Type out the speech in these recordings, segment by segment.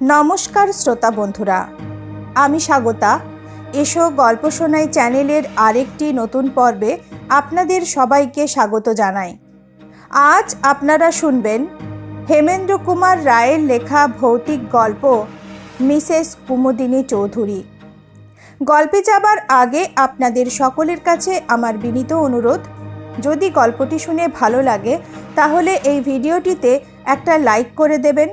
নমস্কার শ্রোতা বন্ধুরা। আমি স্বাগতা। এসো গল্প শোনাই চ্যানেলের আরেকটি নতুন পর্বে আপনাদের সবাইকে স্বাগত জানাই। আজ আপনারা শুনবেন হেমেন্দ্র কুমার রায়ের লেখা ভৌতিক গল্প মিসেস কুমুদিনী চৌধুরী। গল্পে যাবার আগে আপনাদের সকলের কাছে আমার বিনীত অনুরোধ, যদি গল্পটি শুনে ভালো লাগে, তাহলে এই ভিডিওটিতে একটা লাইক করে দেবেন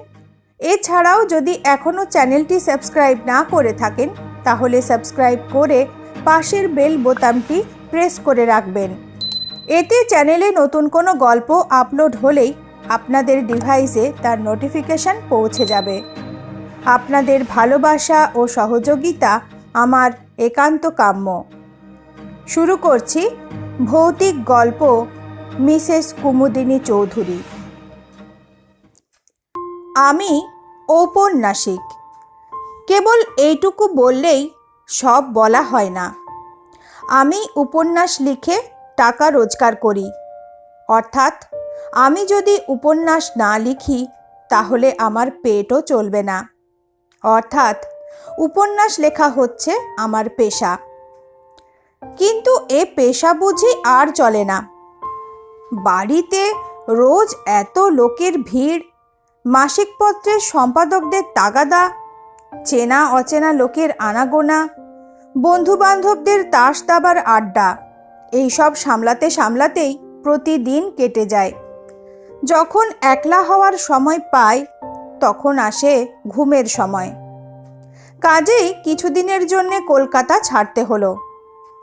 এছাড়াও যদি এখনও চ্যানেলটি সাবস্ক্রাইব না করে থাকেন, তাহলে সাবস্ক্রাইব করে পাশের বেল বোতামটি প্রেস করে রাখবেন। এতে চ্যানেলে নতুন কোনো গল্প আপলোড হলেই আপনাদের ডিভাইসে তার নোটিফিকেশন পৌঁছে যাবে। আপনাদের ভালোবাসা ও সহযোগিতা আমার একান্ত কাম্য। শুরু করছি ভৌতিক গল্প মিসেস কুমুদিনী চৌধুরী। আমি ঔপন্যাসিক। কেবল এইটুকু বললেই সব বলা হয় না। আমি উপন্যাস লিখে টাকা রোজগার করি। অর্থাৎ আমি যদি উপন্যাস না লিখি, তাহলে আমার পেটও চলবে না। অর্থাৎ উপন্যাস লেখা হচ্ছে আমার পেশা। কিন্তু এ পেশা বুঝি আর চলে না। বাড়িতে রোজ এত লোকের ভিড় মাসিক পত্রের সম্পাদকদের তাগাদা, চেনা অচেনা লোকের আনাগোনা, বন্ধুবান্ধবদের তাস দাবার আড্ডা এইসব সামলাতে সামলাতেই প্রতিদিন কেটে যায়। যখন একলা হওয়ার সময় পাই তখন আসে ঘুমের সময়। কাজেই কিছুদিনের জন্যে কলকাতা ছাড়তে হলো।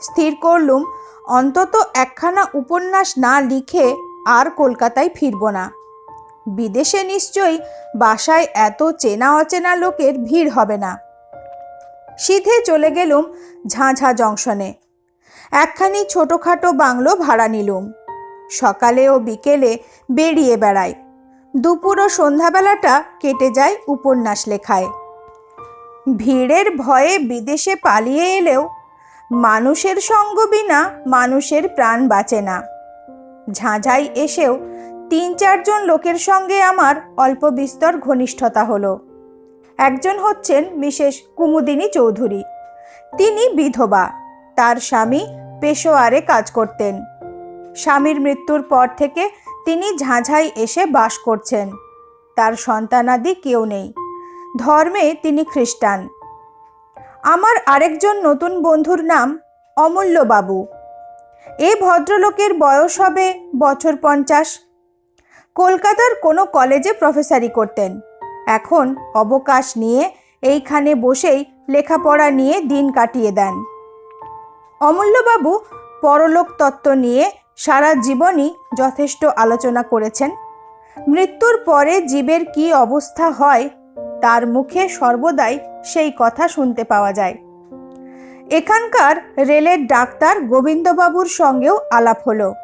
স্থির করলুম, অন্তত একখানা উপন্যাস না লিখে আর কলকাতায় ফিরব না। বিদেশে নিশ্চয়ই বাসায় এত চেনা অচেনা লোকের ভিড় হবে না। সিধে চলে গেলুম ঝাঁঝা জংশনে। একখানি ছোটোখাটো বাংলো ভাড়া নিলুম। সকালে ও বিকেলে বেরিয়ে বেড়াই। দুপুর ও সন্ধ্যাবেলাটা কেটে যায় উপন্যাস লেখায়। ভিড়ের ভয়ে বিদেশে পালিয়ে এলেও মানুষের সঙ্গ বিনা মানুষের প্রাণ বাঁচে না। ঝাঁঝাই এসেও তিন চারজন লোকের সঙ্গে আমার অল্প বিস্তর ঘনিষ্ঠতা হলো। একজন হচ্ছেন মিসেস কুমুদিনী চৌধুরী। তিনি বিধবা। তার স্বামী পেশোয়ারে কাজ করতেন। স্বামীর মৃত্যুর পর থেকে তিনি ঝাঁঝাই এসে বাস করছেন। তার সন্তানাদি কেউ নেই। ধর্মে তিনি খ্রিস্টান। আমার আরেকজন নতুন বন্ধুর নাম অমূল্যবাবু। এ ভদ্রলোকের বয়স হবে বছর পঞ্চাশ কলকাতার কোনো কলেজে প্রফেসারি করতেন। এখন অবকাশ নিয়ে এইখানে বসেই লেখাপড়া নিয়ে দিন কাটিয়ে দেন। অমূল্যবাবু পরলোক তত্ত্ব নিয়ে সারা জীবনই যথেষ্ট আলোচনা করেছেন। মৃত্যুর পরে জীবের কি অবস্থা হয়, তার মুখে সর্বদাই সেই কথা শুনতে পাওয়া যায়। এখানকার রেলের ডাক্তার গোবিন্দবাবুর সঙ্গেও আলাপ হলো।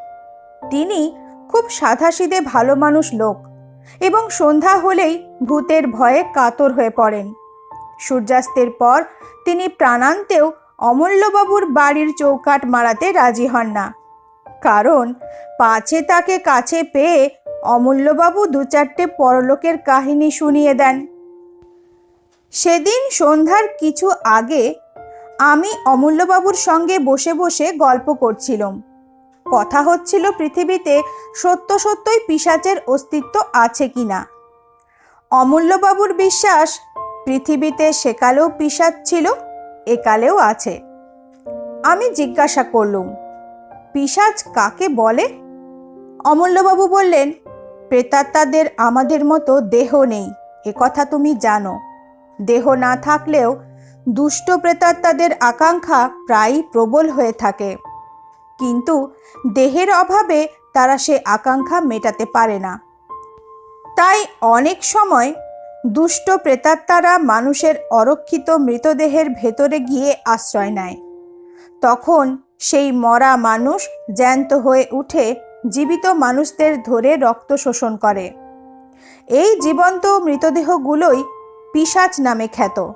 তিনি খুব সাধাসিধে ভালো মানুষ লোক এবং সন্ধ্যা হলেই ভূতের ভয়ে কাতর হয়ে পড়েন। সূর্যাস্তের পর তিনি প্রাণান্তেও অমূল্যবাবুর বাড়ির চৌকাট মারাতে রাজি হন না। কারণ পাছে তাকে কাছে পেয়ে অমূল্যবাবু দু চারটে পরলোকের কাহিনী শুনিয়ে দেন। সেদিন সন্ধ্যার কিছু আগে আমি অমূল্যবাবুর সঙ্গে বসে বসে গল্প করছিলাম। কথা হচ্ছিল পৃথিবীতে সত্য সত্যই পিসাচের অস্তিত্ব আছে কি না অমূল্যবাবুর বিশ্বাস, পৃথিবীতে সেকালেও পিসাচ ছিল, একালেও আছে। আমি জিজ্ঞাসা করলুম পিসাচ কাকে বলে? অমূল্যবাবু বললেন, প্রেতাত্মাদের আমাদের মতো দেহ নেই কথা তুমি জানো। দেহ না থাকলেও দুষ্ট প্রেতাত্মাদের আকাঙ্ক্ষা প্রায়ই প্রবল হয়ে থাকে। কিন্তু দেহের অভাবে তারা সে আকাঙ্ক্ষা মেটাতে পারে না। তাই অনেক সময় দুষ্ট প্রেতাত্মারা মানুষের অরক্ষিত মৃতদেহের ভেতরে গিয়ে আশ্রয় নেয়। তখন সেই মরা মানুষ জ্যান্ত হয়ে উঠে জীবিত মানুষদের ধরে রক্ত শোষণ করে। এই জীবন্ত মৃতদেহগুলোই পিসাচ নামে খ্যাত।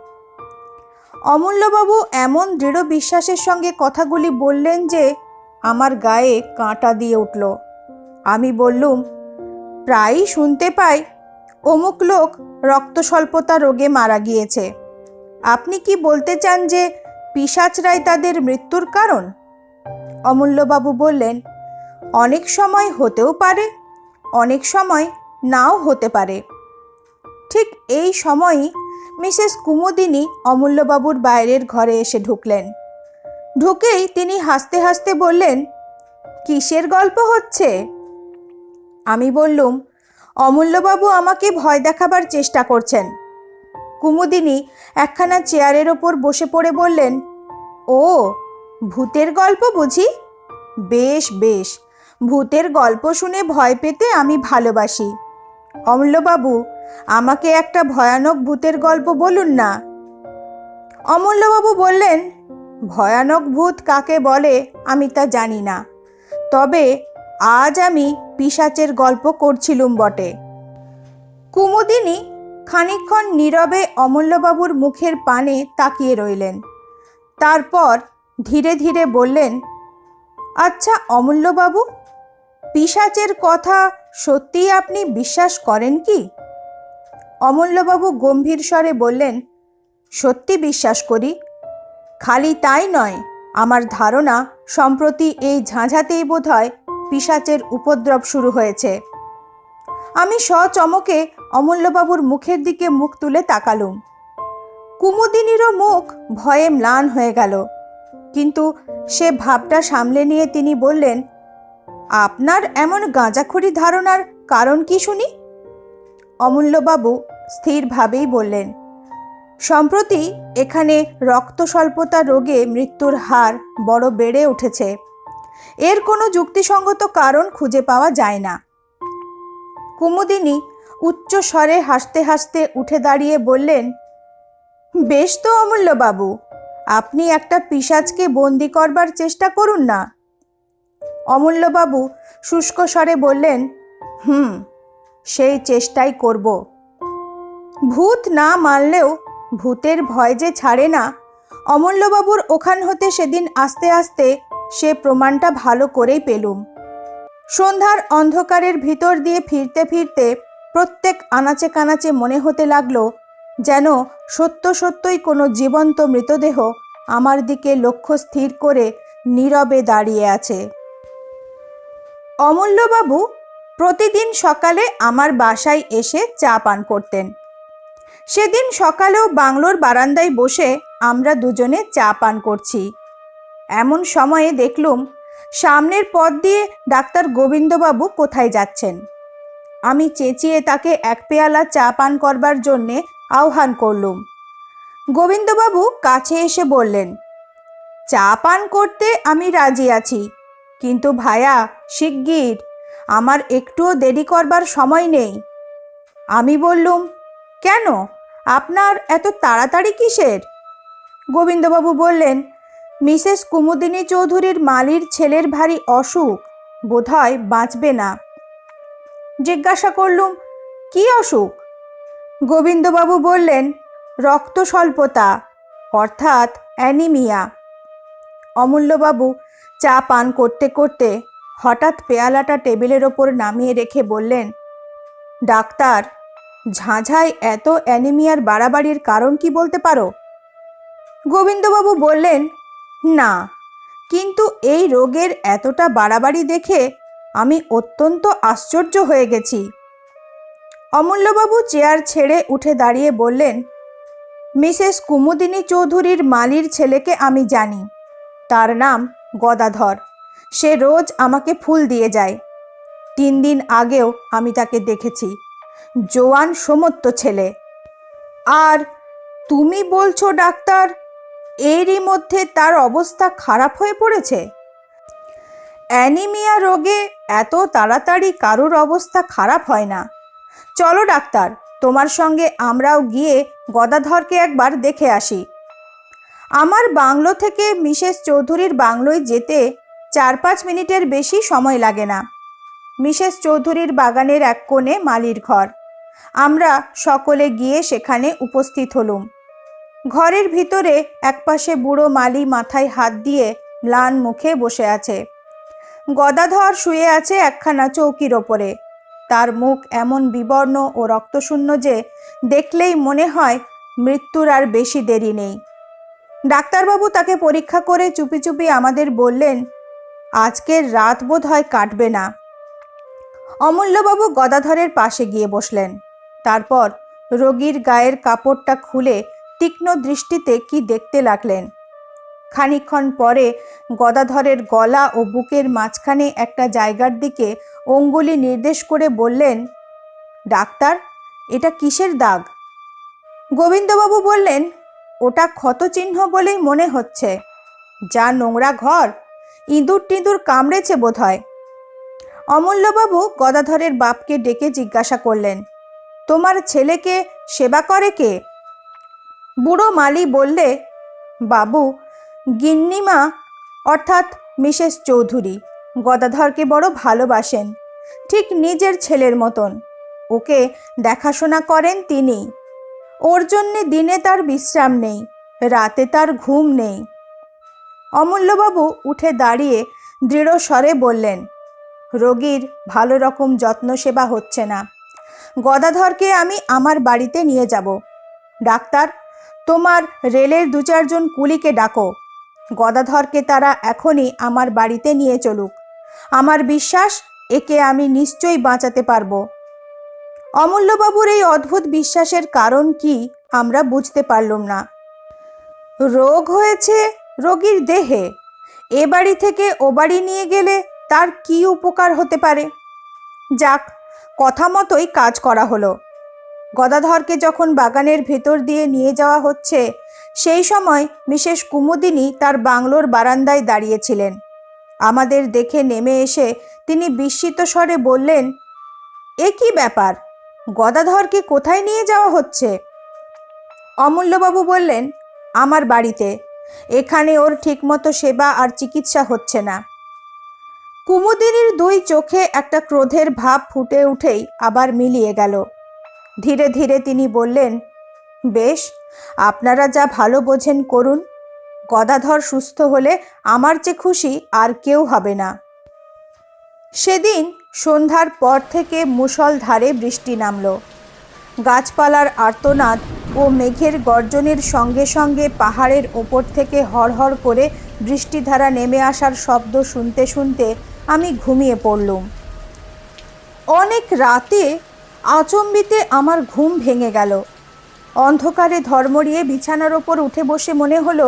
অমূল্যবাবু এমন দৃঢ় বিশ্বাসের সঙ্গে কথাগুলি বললেন যে আমার গায়ে কাঁটা দিয়ে উঠল। আমি বললুম, প্রায়ই শুনতে পাই অমুক লোক রক্ত স্বল্পতা রোগে মারা গিয়েছে। আপনি কি বলতে চান যে পিসাচরাই তাদের মৃত্যুর কারণ? অমূল্যবাবু বললেন, অনেক সময় হতেও পারে, অনেক সময় নাও হতে পারে। ঠিক এই সময়ই মিসেস কুমুদিনী অমূল্যবাবুর বাইরের ঘরে এসে ঢুকলেন। ঢুকেই তিনি হাসতে হাসতে বললেন, কিসের গল্প হচ্ছে? আমি বললুম, অমূল্যবাবু আমাকে ভয় দেখাবার চেষ্টা করছেন। কুমুদিনী একখানা চেয়ারের ওপর বসে পড়ে বললেন, ও, ভূতের গল্প বুঝি? বেশ বেশ, ভূতের গল্প শুনে ভয় পেতে আমি ভালোবাসি। অমূল্যবাবু, আমাকে একটা ভয়ানক ভূতের গল্প বলুন না। অমূল্যবাবু বললেন ভয়ানক ভূত কাকে বলে আমি তা জানি না। তবে আজ আমি পিশাচের গল্প করছিলুম বটে। কুমুদিনী খানিকক্ষণ নীরবে অমূল্যবাবুর মুখের পানে তাকিয়ে রইলেন। তারপর ধীরে ধীরে বললেন আচ্ছা অমূল্যবাবু, পিশাচের কথা সত্যিই আপনি বিশ্বাস করেন কি? অমূল্যবাবু গম্ভীর স্বরে বললেন, সত্যি বিশ্বাস করি। খালি তাই নয়, আমার ধারণা সম্প্রতি এই ঝাঁঝাতেই বোধহয় পিশাচের উপদ্রব শুরু হয়েছে। আমি সচমকে অমূল্যবাবুর মুখের দিকে মুখ তুলে তাকালুম। কুমুদিনীরও মুখ ভয়ে ম্লান হয়ে গেল। কিন্তু সে ভাবটা সামলে নিয়ে তিনি বললেন, আপনার এমন গাঁজাখড়ি ধারণার কারণ কি শুনি? অমূল্যবাবু স্থিরভাবেই বললেন সম্প্রতি এখানে রক্ত স্বল্পতা রোগে মৃত্যুর হার বড় বেড়ে উঠেছে। এর কোনো যুক্তিসঙ্গত কারণ খুঁজে পাওয়া যায় না। কুমুদিনী উচ্চ স্বরে হাসতে হাসতে উঠে দাঁড়িয়ে বললেন, বেশ তো অমূল্যবাবু, আপনি একটা পিসাজকে বন্দি করবার চেষ্টা করুন না। অমূল্যবাবু শুষ্ক স্বরে বললেন, হুম, সেই চেষ্টাই করব। ভূত না মারলেও ভূতের ভয় যে ছাড়ে না, অমূল্যবাবুর ওখান হতে সেদিন আস্তে আস্তে সে প্রমাণটা ভালো করেই পেলুম। সন্ধ্যার অন্ধকারের ভিতর দিয়ে ফিরতে ফিরতে প্রত্যেক আনাচে কানাচে মনে হতে লাগল যেন সত্য সত্যই কোনো জীবন্ত মৃতদেহ আমার দিকে লক্ষ্য স্থির করে নীরবে দাঁড়িয়ে আছে। অমূল্যবাবু প্রতিদিন সকালে আমার বাসায় এসে চা পান করতেন। সেদিন সকালেও বাংলোর বারান্দায় বসে আমরা দুজনে চা পান করছি। এমন সময়ে দেখলুম, সামনের পথ দিয়ে ডাক্তার গোবিন্দবাবু কোথায় যাচ্ছেন। আমি চেঁচিয়ে তাকে এক পেয়ালা চা পান করবার জন্যে আহ্বান করলুম। গোবিন্দবাবু কাছে এসে বললেন, চা পান করতে আমি রাজি আছি, কিন্তু ভায়া, শিগগির, আমার একটুও দেরি করবার সময় নেই। আমি বললুম, কেন? আপনার এত তাড়াতাড়ি কিসের? গোবিন্দবাবু বললেন, মিসেস কুমুদিনী চৌধুরীর মালির ছেলের ভারী অসুখ, বোধহয় বাঁচবে না। জিজ্ঞাসা করলুম, কি অসুখ? গোবিন্দবাবু বললেন, রক্ত স্বল্পতা, অর্থাৎ অ্যানিমিয়া। অমূল্যবাবু চা পান করতে করতে হঠাৎ পেয়ালাটা টেবিলের ওপর নামিয়ে রেখে বললেন, ডাক্তার ঝাঁঝায় এত অ্যানিমিয়ার বাড়াবাড়ির কারণ কি বলতে পারো? গোবিন্দবাবু বললেন, না, কিন্তু এই রোগের এতটা বাড়াবাড়ি দেখে আমি অত্যন্ত আশ্চর্য হয়ে গেছি। অমূল্যবাবু চেয়ার ছেড়ে উঠে দাঁড়িয়ে বললেন, মিসেস কুমুদিনী চৌধুরীর মালির ছেলেকে আমি জানি। তার নাম গদাধর। সে রোজ আমাকে ফুল দিয়ে যায়। তিন দিন আগেও আমি তাকে দেখেছি। জোয়ান সমত্ব ছেলে। আর তুমি বলছো, ডাক্তার, এরই মধ্যে তার অবস্থা খারাপ হয়ে পড়েছে? অ্যানিমিয়া রোগে এত তাড়াতাড়ি কারোর অবস্থা খারাপ হয় না। চলো, ডাক্তার, তোমার সঙ্গে আমরাও গিয়ে গদাধরকে একবার দেখে আসি। আমার বাংলো থেকে মিসেস চৌধুরীর বাংলোয় যেতে চার পাঁচ মিনিটের বেশি সময় লাগে না। মিসেস চৌধুরীর বাগানের এক কোণে মালির ঘর। আমরা সকলে গিয়ে সেখানে উপস্থিত হলুম। ঘরের ভিতরে একপাশে বুড়ো মালি মাথায় হাত দিয়ে ম্লান মুখে বসে আছে। গদাধর শুয়ে আছে একখানা চৌকির ওপরে। তার মুখ এমন বিবর্ণ ও রক্তশূন্য যে দেখলেই মনে হয় মৃত্যুর আর বেশি দেরি নেই। ডাক্তারবাবু তাকে পরীক্ষা করে চুপি চুপি আমাদের বললেন, আজকের রাত বোধ হয় কাটবে না। অমূল্যবাবু গদাধরের পাশে গিয়ে বসলেন। তারপর রোগীর গায়ের কাপড়টা খুলে তীক্ষ্ণ দৃষ্টিতে কি দেখতে লাগলেন। খানিকক্ষণ পরে গদাধরের গলা ও বুকের মাঝখানে একটা জায়গার দিকে অঙ্গুলি নির্দেশ করে বললেন, ডাক্তার, এটা কিসের দাগ? গোবিন্দবাবু বললেন, ওটা ক্ষতচিহ্ন বলেই মনে হচ্ছে। যা নোংরা ঘর ইঁদুর টিঁদুর কামড়েছে বোধহয়। অমূল্যবাবু গদাধরের বাপকে ডেকে জিজ্ঞাসা করলেন, তোমার ছেলেকে সেবা করে কে? বুড়ো মালি বললে, বাবু, গিন্নিমা, অর্থাৎ মিসেস চৌধুরী, গদাধরকে বড় ভালোবাসেন, ঠিক নিজের ছেলের মতন। ওকে দেখাশোনা করেন তিনি। ওর জন্যে দিনে তার বিশ্রাম নেই, রাতে তার ঘুম নেই। অমূল্যবাবু উঠে দাঁড়িয়ে দৃঢ় স্বরে বললেন রোগীর ভালো রকম যত্ন সেবা হচ্ছে না। গদাধরকে আমি আমার বাড়িতে নিয়ে যাব। ডাক্তার, তোমার রেলের দু চারজন কুলিকে ডাকো। গদাধরকে তারা এখনই আমার বাড়িতে নিয়ে চলুক। আমার বিশ্বাস, একে আমি নিশ্চয়ই বাঁচাতে পারব। অমূল্যবাবুর এই অদ্ভুত বিশ্বাসের কারণ কি আমরা বুঝতে পারলাম না। রোগ হয়েছে রোগীর দেহে। এ বাড়ি থেকে ও বাড়ি নিয়ে গেলে তার কি উপকার হতে পারে? যাক, কথা মতোই কাজ করা হলো। গদাধরকে যখন বাগানের ভেতর দিয়ে নিয়ে যাওয়া হচ্ছে, সেই সময় মিসেস কুমুদিনী তার বাংলোর বারান্দায় দাঁড়িয়েছিলেন। আমাদের দেখে নেমে এসে তিনি বিস্মিত স্বরে বললেন, এ কি ব্যাপার? গদাধরকে কোথায় নিয়ে যাওয়া হচ্ছে? অমূল্যবাবু বললেন, আমার বাড়িতে। এখানে ওর ঠিকমতো সেবা আর চিকিৎসা হচ্ছে না। কুমুদিনীর দুই চোখে একটা ক্রোধের ভাব ফুটে উঠেই আবার মিলিয়ে গেল। ধীরে ধীরে তিনি বললেন, বেশ, আপনারা যা ভালো বোঝেন করুন। গদাধর সুস্থ হলে আমার চেয়ে খুশি আর কেউ হবে না। সেদিন সন্ধ্যার পর থেকে মুষলধারে বৃষ্টি নামল। গাছপালার আর্তনাদ ও মেঘের গর্জনের সঙ্গে সঙ্গে পাহাড়ের ওপর থেকে হড়হড় করে বৃষ্টিধারা নেমে আসার শব্দ শুনতে শুনতে আমি ঘুমিয়ে পড়লুম। অনেক রাতে আচম্বিতে আমার ঘুম ভেঙে গেল। অন্ধকারে ধর্মরিয়ে বিছানার ওপর উঠে বসে মনে হলো,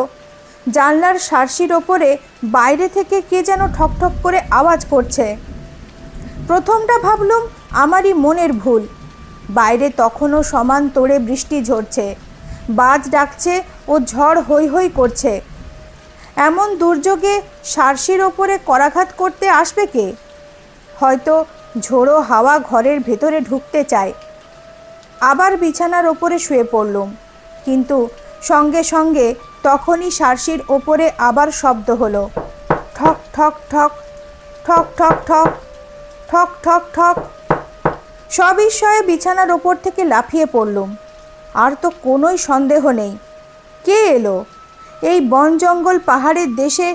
জানলার সার্সির ওপরে বাইরে থেকে কে যেন ঠকঠক করে আওয়াজ করছে। প্রথমটা ভাবলুম আমারই মনের ভুল। বাইরে তখনও সমান তোড়ে বৃষ্টি ঝরছে। বাজ ডাকছে ও ঝড় হৈ হৈ করছে। এমন দুর্যোগে সার্সির ওপরে করাঘাত করতে আসবে কে? হয়তো ঝোড়ো হাওয়া ঘরের ভেতরে ঢুকতে চায়। আবার বিছানার ওপরে শুয়ে পড়লুম। কিন্তু সঙ্গে সঙ্গে তখনই সার্সির ওপরে আবার শব্দ হলো। ঠক ঠক ঠক ঠক ঠক ঠক ঠক ঠক ঠক। সবিস্ময়ে বিছানার ওপর থেকে লাফিয়ে পড়লুম। আর তো কোনোই সন্দেহ নেই। কে এলো? এই বন জঙ্গল পাহাড়ের দেশে,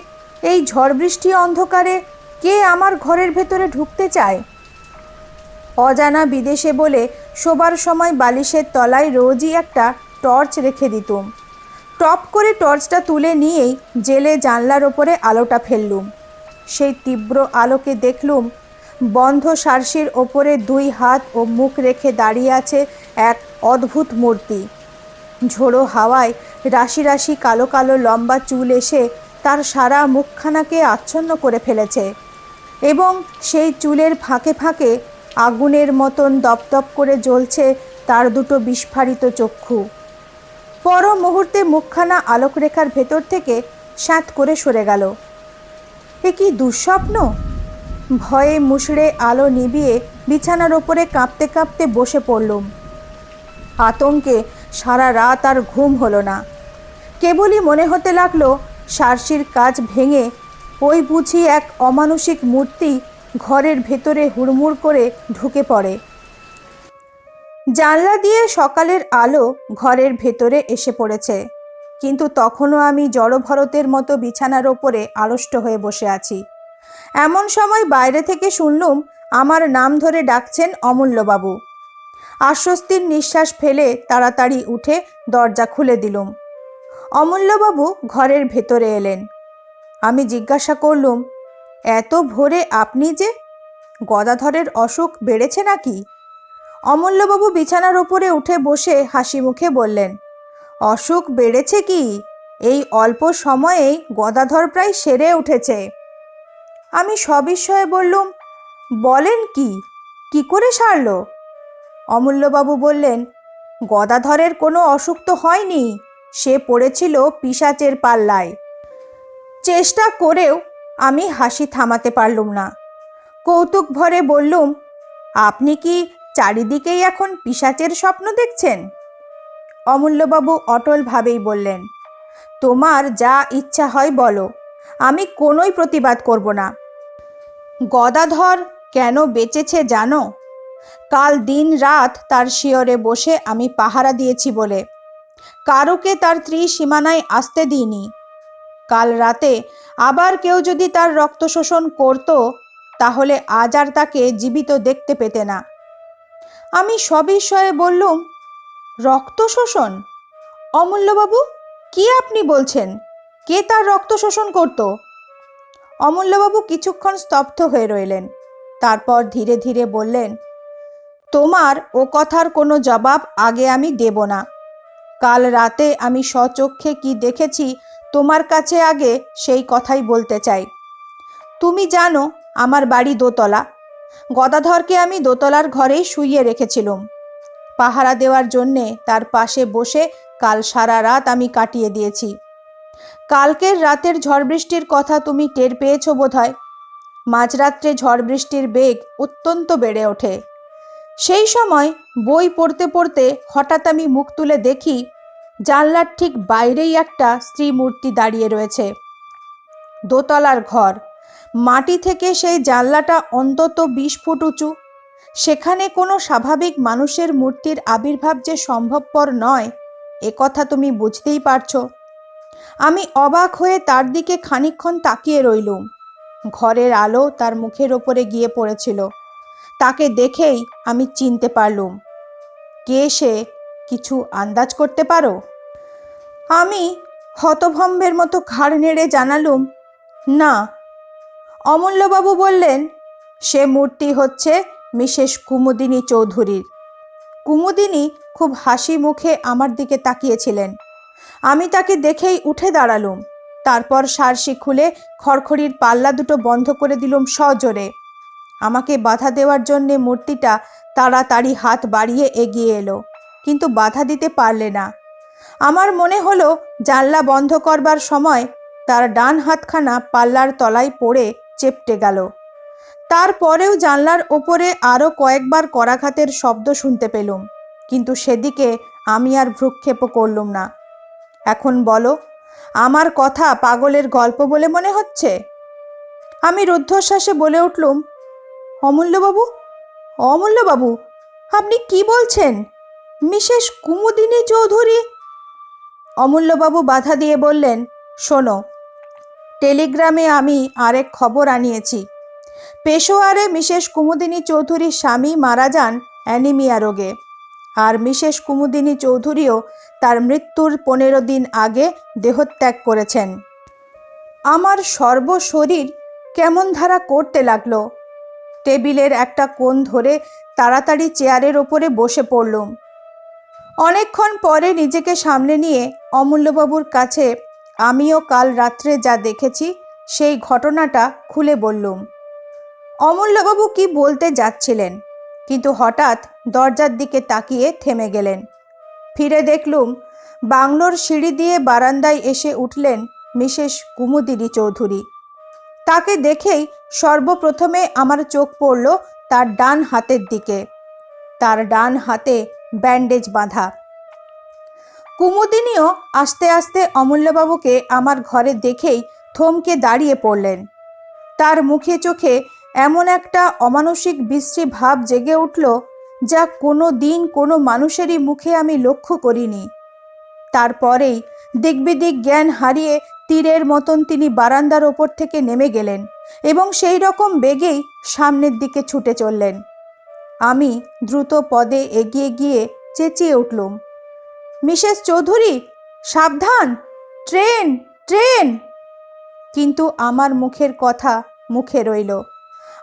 এই ঝড় বৃষ্টি অন্ধকারে কে আমার ঘরের ভেতরে ঢুকতে চায়? অজানা বিদেশে বলে শোবার সময় বালিশের তলায় রোজই একটা টর্চ রেখে দিতুম। টপ করে টর্চটা তুলে নিয়েই জেলে জানলার ওপরে আলোটা ফেললুম। সেই তীব্র আলোকে দেখলুম বন্ধ সার্সির ওপরে দুই হাত ও মুখ রেখে দাঁড়িয়ে আছে এক অদ্ভুত মূর্তি। ঝোড়ো হাওয়ায় রাশি রাশি কালো কালো লম্বা চুল এসে তার সারা মুখখানাকে আচ্ছন্ন করে ফেলেছে এবং সেই চুলের ফাঁকে ফাঁকে আগুনের মতন দপদপ করে জ্বলছে তার দুটো বিস্ফারিত চক্ষু। পর মুহূর্তে মুখখানা আলোকরেখার ভেতর থেকে স্যাঁত করে সরে গেল। এ কি দুঃস্বপ্ন? ভয়ে মুষড়ে আলো নিবিয়ে বিছানার ওপরে কাঁপতে কাঁপতে বসে পড়লুম। আতঙ্কে সারা রাত আর ঘুম হলো না। কেবলই মনে হতে লাগল, সার্সির কাজ ভেঙে ওই বুঝি এক অমানসিক মূর্তি ঘরের ভেতরে হুড়মুড় করে ঢুকে পড়ে। জানলা দিয়ে সকালের আলো ঘরের ভেতরে এসে পড়েছে, কিন্তু তখনও আমি জড়ভরতের মতো বিছানার ওপরে আড়ষ্ট হয়ে বসে আছি। এমন সময় বাইরে থেকে শুনলুম, আমার নাম ধরে ডাকছেন অমূল্যবাবু। আশ্বস্তির নিঃশ্বাস ফেলে তাড়াতাড়ি উঠে দরজা খুলে দিলুম। অমূল্যবাবু ঘরের ভেতরে এলেন। আমি জিজ্ঞাসা করলুম, এত ভোরে আপনি যে? গদাধরের অসুখ বেড়েছে নাকি? অমূল্যবাবু বিছানার ওপরে উঠে বসে হাসি মুখে বললেন, অসুখ বেড়েছে কি? এই অল্প সময়েই গদাধর প্রায় সেরে উঠেছে। আমি সবিস্ময়ে বললুম, বলেন কি? কি করে সারল? অমূল্যবাবু বললেন, গদাধরের কোনো অসুখ তো হয়নি। সে পড়েছিল পিসাচের পাল্লায়। চেষ্টা করেও আমি হাসি থামাতে পারলুম না। কৌতুক ভরে বললুম, আপনি কি চারিদিকেই এখন পিসাচের স্বপ্ন দেখছেন? অমূল্যবাবু অটলভাবেই বললেন, তোমার যা ইচ্ছা হয় বলো। আমি কোনোই প্রতিবাদ করব না। গদাধর কেন বেঁচেছে জানো? কাল দিন রাত তার শিয়রে বসে আমি পাহারা দিয়েছি বলে। কারোকে তার ত্রিসীমানায় আসতে দিইনি। কাল রাতে আবার কেউ যদি তার রক্ত শোষণ করতো, তাহলে আজ আর তাকে জীবিত দেখতে পেতে না। আমি সবিস্ময়ে বললুম, রক্ত শোষণ? অমূল্যবাবু, কি আপনি বলছেন? কে তার রক্ত শোষণ করত? অমূল্যবাবু কিছুক্ষণ স্তব্ধ হয়ে রইলেন। তারপর ধীরে ধীরে বললেন তোমার ও কথার কোনো জবাব আগে আমি দেব না। কাল রাতে আমি স্বচক্ষে কি দেখেছি, তোমার কাছে আগে সেই কথাই বলতে চাই। তুমি জানো, আমার বাড়ি দোতলা। গদাধরকে আমি দোতলার ঘরেই শুইয়ে রেখেছিলুম। পাহারা দেওয়ার জন্যে তার পাশে বসে কাল সারা রাত আমি কাটিয়ে দিয়েছি। কালকের রাতের ঝড় বৃষ্টির কথা তুমি টের পেয়েছ বোধহয়। মাঝরাত্রে ঝড় বৃষ্টির বেগ অত্যন্ত বেড়ে ওঠে। সেই সময় বই পড়তে পড়তে হঠাৎ আমি মুখ তুলে দেখি জানলার ঠিক বাইরেই একটা স্ত্রী মূর্তি দাঁড়িয়ে রয়েছে। দোতলার ঘর। মাটি থেকে সেই জানলাটা অন্তত বিশ ফুট উঁচু। সেখানে কোনো স্বাভাবিক মানুষের মূর্তির আবির্ভাব যে সম্ভবপর নয়, এ কথা তুমি বুঝতেই পারছ। আমি অবাক হয়ে তার দিকে খানিকক্ষণ তাকিয়ে রইলুম। ঘরের আলো তার মুখের ওপরে গিয়ে পড়েছিল। তাকে দেখেই আমি চিনতে পারলুম। কে সে কিছু আন্দাজ করতে পারো? আমি হতভম্বের মতো ঘাড় নেড়ে জানালুম, না। অমূল্যবাবু বললেন, সে মূর্তি হচ্ছে মিসেস কুমুদিনী চৌধুরীর। কুমুদিনী খুব হাসি মুখে আমার দিকে তাকিয়েছিলেন। আমি তাকে দেখেই উঠে দাঁড়ালুম, তারপর সারসি খুলে খড়খড়ির পাল্লা দুটো বন্ধ করে দিলুম সজোরে। আমাকে বাধা দেওয়ার জন্যে মূর্তিটা তাড়াতাড়ি হাত বাড়িয়ে এগিয়ে এলো, কিন্তু বাধা দিতে পারলে না। আমার মনে হলো জানলা বন্ধ করবার সময় তার ডান হাতখানা পাল্লার তলায় পড়ে চেপটে গেল। তারপরেও জানলার ওপরে আরও কয়েকবার করাঘাতের শব্দ শুনতে পেলুম, কিন্তু সেদিকে আমি আর ভ্রুক্ষেপও করলুম না। এখন বলো, আমার কথা পাগলের গল্প বলে মনে হচ্ছে? আমি রুদ্ধশ্বাসে বলে উঠলুম অমূল্যবাবু? অমূল্যবাবু, আপনি কি বলছেন? মিসেস কুমুদিনী চৌধুরী? অমূল্যবাবু বাধা দিয়ে বললেন, শোনো, টেলিগ্রামে আমি আরেক খবর আনিয়েছি। পেশোয়ারে মিসেস কুমুদিনী চৌধুরীর স্বামী মারা যান অ্যানিমিয়া রোগে। আর মিসেস কুমুদিনী চৌধুরীও তার মৃত্যুর পনেরো দিন আগে দেহত্যাগ করেছেন। আমার সর্বশরীর কেমন ধারা করতে লাগল টেবিলের একটা কোণ ধরে তাড়াতাড়ি চেয়ারের ওপরে বসে পড়লুম। অনেকক্ষণ পরে নিজেকে সামলে নিয়ে অমূল্যবাবুর কাছে আমিও কাল রাত্রে যা দেখেছি, সেই ঘটনাটা খুলে বললুম। অমূল্যবাবু কি বলতে যাচ্ছিলেন? কিন্তু হঠাৎ দরজার দিকে তাকিয়ে থেমে গেলেন। ফিরে দেখলুম বাংলোর সিঁড়ি দিয়ে বারান্দায় এসে উঠলেন মিসেস কুমুদিনী চৌধুরী। তাকে দেখেই সর্বপ্রথমে আমার চোখ পড়ল তার ডান হাতের দিকে। তার ডান হাতে ব্যান্ডেজ বাঁধা। কুমুদিনীও আস্তে আস্তে অমূল্যবাবুকে আমার ঘরে দেখেই থমকে দাঁড়িয়ে পড়লেন। তার মুখে চোখে এমন একটা অমানসিক বিশ্রী ভাব জেগে উঠল যা কোনো দিন কোনো মানুষেরই মুখে আমি লক্ষ্য করিনি। তারপরেই দিকবিদিক জ্ঞান হারিয়ে তীরের মতন তিনি বারান্দার ওপর থেকে নেমে গেলেন এবং সেই রকম বেগেই সামনের দিকে ছুটে চললেন। আমি দ্রুত পদে এগিয়ে গিয়ে চেঁচিয়ে উঠলুম। মিসেস চৌধুরী, সাবধান! Train train! কিন্তু আমার মুখের কথা মুখে রইল।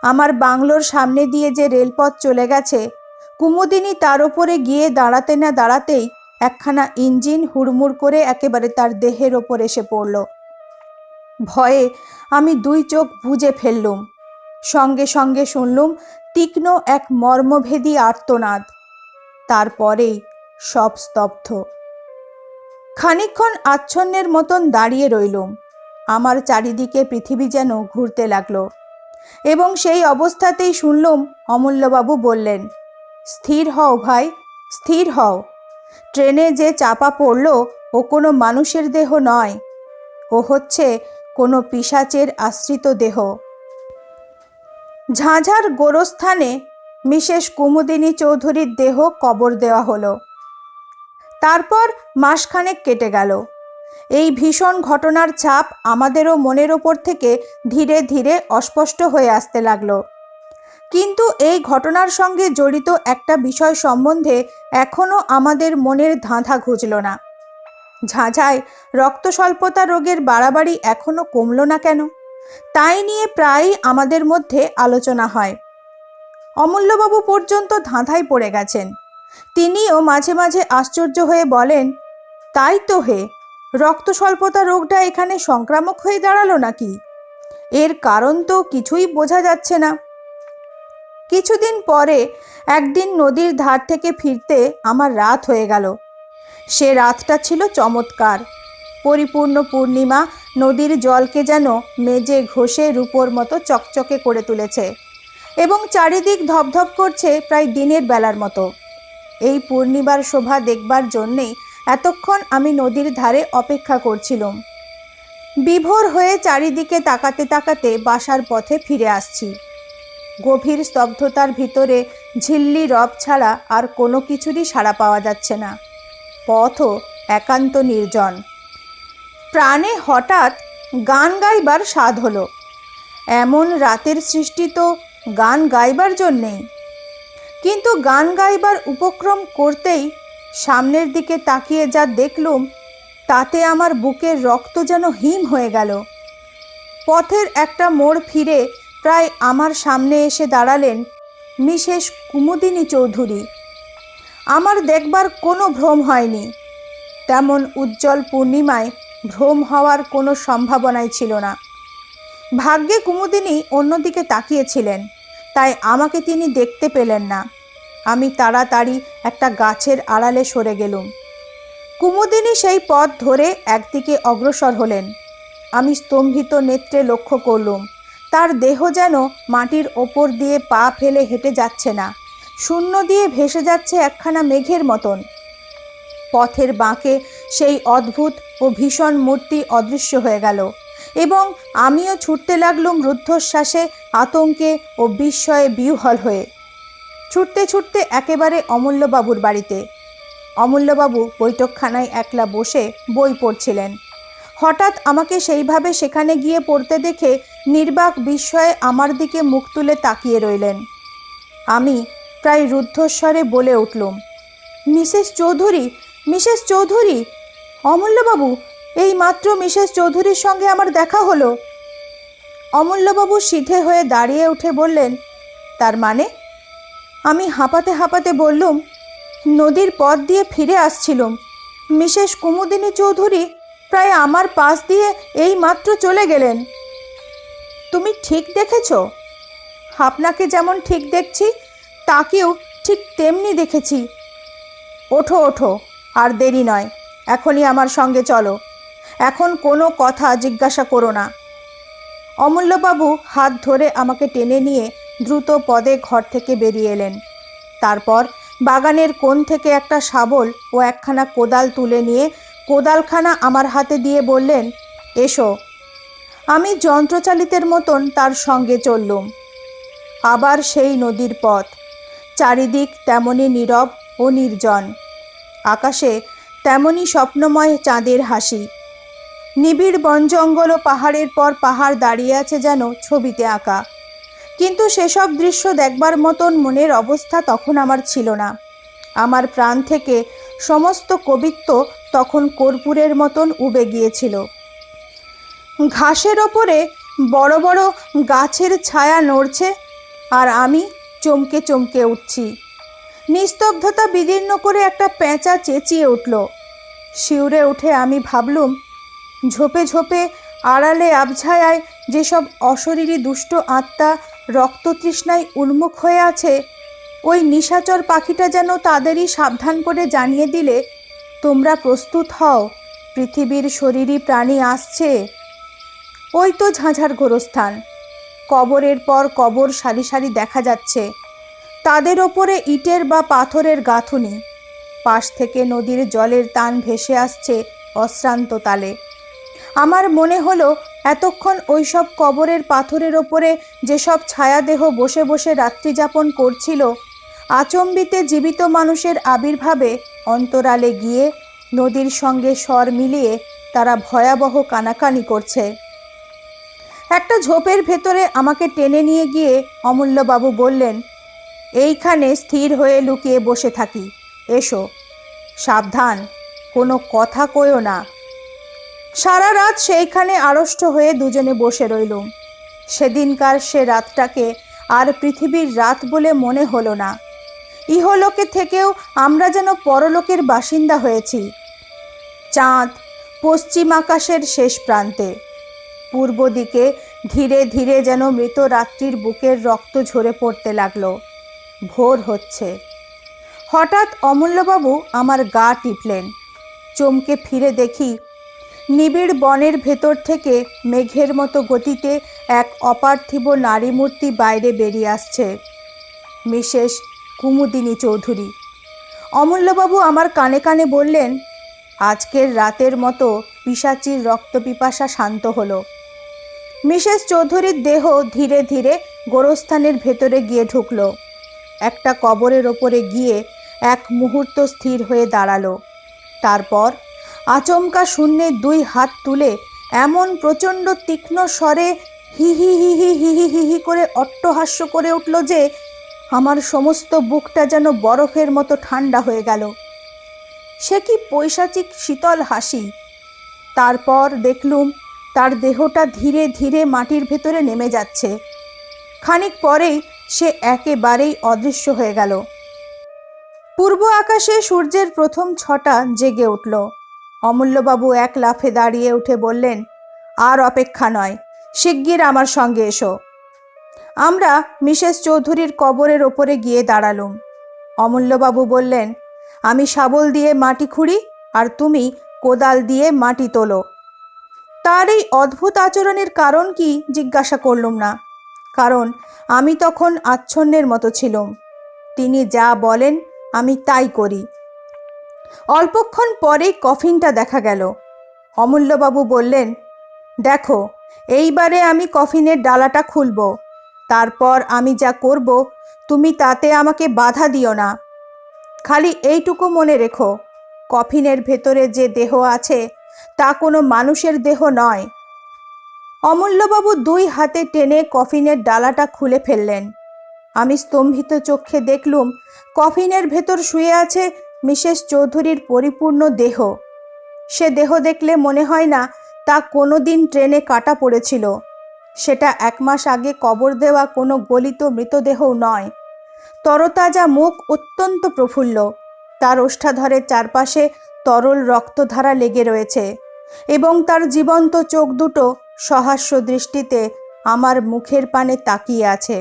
আমার বাংলোর সামনে দিয়ে যে রেলপথ চলে গেছে, কুমুদিনী তার ওপরে গিয়ে দাঁড়াতে না দাঁড়াতেই একখানা ইঞ্জিন হুড়মুড় করে একেবারে তার দেহের ওপর এসে পড়ল। ভয়ে আমি দুই চোখ বুজে ফেললুম। সঙ্গে সঙ্গে শুনলুম তীক্ষ্ণ এক মর্মভেদী আর্তনাদ। তারপরেই সব স্তব্ধ। খানিকক্ষণ আচ্ছন্নের মতন দাঁড়িয়ে রইলুম। আমার চারিদিকে পৃথিবী যেন ঘুরতে লাগল। এবং সেই অবস্থাতেই শুনলুম অমূল্যবাবু বললেন, স্থির হও ভাই, স্থির হও। ট্রেনে যে চাপা পড়ল ও কোনো মানুষের দেহ নয়। ও হচ্ছে কোনো পিশাচের আশ্রিত দেহ। ঝাঁঝার গোরস্থানে মিসেস কুমুদিনী চৌধুরীর দেহ কবর দেওয়া হলো। তারপর মাসখানেক কেটে গেল। এই ভীষণ ঘটনার ছাপ আমাদেরও মনের ওপর থেকে ধীরে ধীরে অস্পষ্ট হয়ে আসতে লাগল। কিন্তু এই ঘটনার সঙ্গে জড়িত একটা বিষয় সম্বন্ধে এখনও আমাদের মনের ধাঁধা ঘুচল না। ঝাঁঝায় রক্তস্বল্পতা রোগের বাড়াবাড়ি এখনও কমল না কেন? তাই নিয়ে প্রায়ই আমাদের মধ্যে আলোচনা হয়। অমূল্যবাবু পর্যন্ত ধাঁধায় পড়ে গেছেন। তিনিও মাঝে মাঝে আশ্চর্য হয়ে বলেন, তাই তো হে রক্ত স্বল্পতা রোগটা এখানে সংক্রামক হয়ে দাঁড়াল নাকি? এর কারণ তো কিছুই বোঝা যাচ্ছে না। কিছুদিন পরে একদিন নদীর ধার থেকে ফিরতে আমার রাত হয়ে গেল। সে রাতটা ছিল চমৎকার। পরিপূর্ণ পূর্ণিমা নদীর জলকে যেন মেজে ঘষে রূপোর মতো চকচকে করে তুলেছে এবং চারিদিক ধপধপ করছে প্রায় দিনের বেলার মতো। এই পূর্ণিমার শোভা দেখবার জন্যেই এতক্ষণ আমি নদীর ধারে অপেক্ষা করছিলাম। বিভোর হয়ে চারিদিকে তাকাতে তাকাতে বাসার পথে ফিরে আসছি। গভীর স্তব্ধতার ভিতরে ঝিল্লি রব ছাড়া আর কোনো কিছুরই সাড়া পাওয়া যাচ্ছে না। পথও একান্ত নির্জন। প্রাণে হঠাৎ গান গাইবার স্বাদ হলো। এমন রাতের সৃষ্টি তো গান গাইবার জন্যেই কিন্তু গান গাইবার উপক্রম করতেই সামনের দিকে তাকিয়ে যা দেখলুম, তাতে আমার বুকের রক্ত যেন হিম হয়ে গেল। পথের একটা মোড় ফিরে প্রায় আমার সামনে এসে দাঁড়ালেন মিসেস কুমুদিনী চৌধুরী। আমার দেখবার কোনো ভ্রম হয়নি। তেমন উজ্জ্বল পূর্ণিমায় ভ্রম হওয়ার কোনো সম্ভাবনাই ছিল না। ভাগ্যে কুমুদিনী অন্যদিকে তাকিয়েছিলেন, তাই আমাকে তিনি দেখতে পেলেন না। আমি তাড়াতাড়ি একটা গাছের আড়ালে সরে গেলুম। কুমুদিনী সেই পথ ধরে একদিকে অগ্রসর হলেন। আমি স্তম্ভিত নেত্রে লক্ষ্য করলুম, তার দেহ যেন মাটির ওপর দিয়ে পা ফেলে হেঁটে যাচ্ছে না। শূন্য দিয়ে ভেসে যাচ্ছে একখানা মেঘের মতন। পথের বাঁকে সেই অদ্ভুত ও ভীষণ মূর্তি অদৃশ্য হয়ে গেল এবং আমিও ছুটতে লাগলুম রুদ্ধশ্বাসে আতঙ্কে ও বিস্ময়ে বিহ্বল হয়ে। ছুটতে ছুটতে একেবারে অমূল্যবাবুর বাড়িতে। অমূল্যবাবু বৈঠকখানায় একলা বসে বই পড়ছিলেন। হঠাৎ আমাকে সেইভাবে সেখানে গিয়ে পড়তে দেখে নির্বাক বিস্ময়ে আমার দিকে মুখ তুলে তাকিয়ে রইলেন। আমি প্রায় রুদ্ধস্বরে বলে উঠলুম মিসেস চৌধুরী মিসেস চৌধুরী, অমূল্যবাবু, এই মাত্র মিসেস চৌধুরীর সঙ্গে আমার দেখা হলো। অমূল্যবাবু সিধে হয়ে দাঁড়িয়ে উঠে বললেন, তার মানে? আমি হাঁপাতে হাঁপাতে বললুম, নদীর পথ দিয়ে ফিরে আসছিলুম। মিসেস কুমুদিনী চৌধুরী প্রায় আমার পাশ দিয়ে এই মাত্র চলে গেলেন। তুমি ঠিক দেখেছ? আপনাকে যেমন ঠিক দেখছি তাকেও ঠিক তেমনি দেখেছি। ওঠো ওঠো, আর দেরি নয়, এখনই আমার সঙ্গে চলো। এখন কোনো কথা জিজ্ঞাসা করো না। অমূল্যবাবু হাত ধরে আমাকে টেনে নিয়ে দ্রুত পদে ঘর থেকে বেরিয়ে এলেন। তারপর বাগানের কোণ থেকে একটা শাবল ও একখানা কোদাল তুলে নিয়ে কোদালখানা আমার হাতে দিয়ে বললেন, এসো। আমি যন্ত্রচালিতের মতন তার সঙ্গে চললুম। আবার সেই নদীর পথ। চারিদিক তেমনি নীরব ও নির্জন। আকাশে তেমনি স্বপ্নময় চাঁদের হাসি। নিবিড় বন জঙ্গল ও পাহাড়ের পর পাহাড় দাঁড়িয়ে আছে যেন ছবিতে আঁকা। কিন্তু সেসব দৃশ্য দেখবার মতন মনের অবস্থা তখন আমার ছিল না। আমার প্রাণ থেকে সমস্ত কবিত্ব তখন কর্পূরের মতন উবে গিয়েছিল। ঘাসের ওপরে বড় বড় গাছের ছায়া নড়ছে আর আমি চমকে চমকে উঠছি। নিস্তব্ধতা বিদীর্ণ করে একটা পেঁচা চেঁচিয়ে উঠল। শিউরে উঠে আমি ভাবলুম, ঝোপে ঝোপে আড়ালে আবছায়ায় যেসব অশরীরী দুষ্ট আত্মা রক্ততৃষ্ণায় উন্মুখ হয়ে আছে, ওই নিশাচর পাখিটা যেন তাদেরই সাবধান করে জানিয়ে দিলে, তোমরা প্রস্তুত হও, পৃথিবীর শরীরী প্রাণী আসছে। ওই তো ঝাঁঝার গোরস্থান। কবরের পর কবর সারি সারি দেখা যাচ্ছে। তাদের ওপরে ইটের বা পাথরের গাঁথুনি। পাশ থেকে নদীর জলের তান ভেসে আসছে অশ্রান্ত তালে। আমার মনে হলো, এতক্ষণ ওইসব কবরের পাথরের ওপরে যেসব ছায়াদেহ বসে বসে রাত্রি যাপন করছিল, আচম্বিতে জীবিত মানুষের আবির্ভাবে অন্তরালে গিয়ে নদীর সঙ্গে স্বর মিলিয়ে তারা ভয়াবহ কানাকানি করছে। একটা ঝোপের ভেতরে আমাকে টেনে নিয়ে গিয়ে অমূল্যবাবু বললেন, এইখানে স্থির হয়ে লুকিয়ে বসে থাকি। এসো। সাবধান। কোনো কথা কইও না। সারা রাত সেইখানে আড়ষ্ট হয়ে দুজনে বসে রইলুম। সেদিনকার সে রাতটাকে আর পৃথিবীর রাত বলে মনে হলো না। ইহলোকে থেকেও আমরা যেন পরলোকের বাসিন্দা হয়েছি। চাঁদ পশ্চিম আকাশের শেষ প্রান্তে। পূর্ব দিকে ধীরে ধীরে যেন মৃত রাত্রির বুকের রক্ত ঝরে পড়তে লাগল। ভোর হচ্ছে। হঠাৎ অমূল্যবাবু আমার গা টিপলেন। চমকে ফিরে দেখি নিবিড় বনের ভেতর থেকে মেঘের মতো গতিতে এক অপার্থিব নারী মূর্তি বাইরে বেরিয়ে আসছে। মিসেস কুমুদিনী চৌধুরী। অমূল্যবাবু আমার কানে কানে বললেন, আজকের রাতের মতো পিসাচির রক্তপিপাসা শান্ত হলো। মিসেস চৌধুরীর দেহ ধীরে ধীরে গোরস্থানের ভেতরে গিয়ে ঢুকল। একটা কবরের ওপরে গিয়ে এক মুহূর্ত স্থির হয়ে দাঁড়াল। তারপর আচমকা শূন্যে দুই হাত তুলে এমন প্রচণ্ড তীক্ষ্ণ স্বরে হি হি হি হি হি হি হি হি করে অট্টহাস্য করে উঠল যে আমার সমস্ত বুকটা যেন বরফের মতো ঠান্ডা হয়ে গেল। সে কি পৈশাচিক শীতল হাসি। তারপর দেখলুম তার দেহটা ধীরে ধীরে মাটির ভেতরে নেমে যাচ্ছে। খানিক পরেই সে একেবারেই অদৃশ্য হয়ে গেল। পূর্ব আকাশে সূর্যের প্রথম ছটা জেগে উঠল। অমূল্যবাবু এক লাফে দাঁড়িয়ে উঠে বললেন, আর অপেক্ষা নয়, শিগগির আমার সঙ্গে এসো। আমরা মিসেস চৌধুরীর কবরের ওপরে গিয়ে দাঁড়ালুম। অমূল্যবাবু বললেন, আমি শাবল দিয়ে মাটি খুঁড়ি আর তুমি কোদাল দিয়ে মাটি তোলো। তার এই অদ্ভুত আচরণের কারণ কি জিজ্ঞাসা করলুম না। কারণ আমি তখন আচ্ছন্নের মতো ছিলুম। তিনি যা বলেন আমি তাই করি। অল্পক্ষণ পরেই কফিনটা দেখা গেল। অমূল্যবাবু বললেন, দেখো, এইবারে আমি কফিনের ডালাটা খুলব। তারপর আমি যা করব, তুমি তাতে আমাকে বাধা দিও না। খালি এইটুকু মনে রেখো, কফিনের ভেতরে যে দেহ আছে তা কোনো মানুষের দেহ নয়। অমূল্যবাবু দুই হাতে টেনে কফিনের ডালাটা খুলে ফেললেন। আমি স্তম্ভিত চক্ষে দেখলুম, কফিনের ভেতর শুয়ে আছে মিসেস চৌধুরীর পরিপূর্ণ দেহ। সে দেহ দেখলে মনে হয় না তা কোনো দিন ট্রেনে কাটা পড়েছিল। সেটা এক মাস আগে কবর দেওয়া কোনো গলিত মৃতদেহও নয়। তরতাজা মুখ অত্যন্ত প্রফুল্ল। তার ওষ্ঠাধরের চারপাশে তরল রক্তধারা লেগে রয়েছে এবং তার জীবন্ত চোখ দুটো সহাস্য দৃষ্টিতে আমার মুখের পানে তাকিয়ে আছে।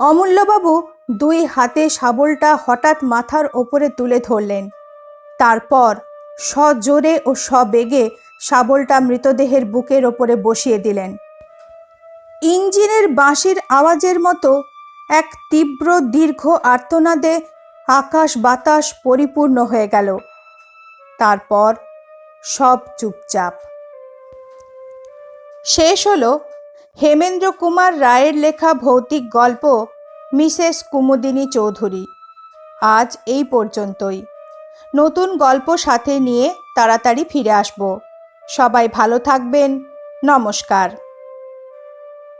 অমূল্যবাবু দুই হাতে শাবলটা হঠাৎ মাথার ওপরে তুলে ধরলেন। তারপর সজোরে ও সবেগে শাবলটা মৃতদেহের বুকের ওপরে বসিয়ে দিলেন। ইঞ্জিনের বাঁশির আওয়াজের মতো এক তীব্র দীর্ঘ আর্তনাদে আকাশ বাতাস পরিপূর্ণ হয়ে গেল। তারপর সব চুপচাপ। শেষ হলো হেমেন্দ্র কুমার রায়ের লেখা ভৌতিক গল্প মিসেস কুমুদিনী চৌধুরী। আজ এই পর্যন্তই। নতুন গল্প সাথে নিয়ে তাড়াতাড়ি ফিরে আসব। সবাই ভালো থাকবেন। নমস্কার।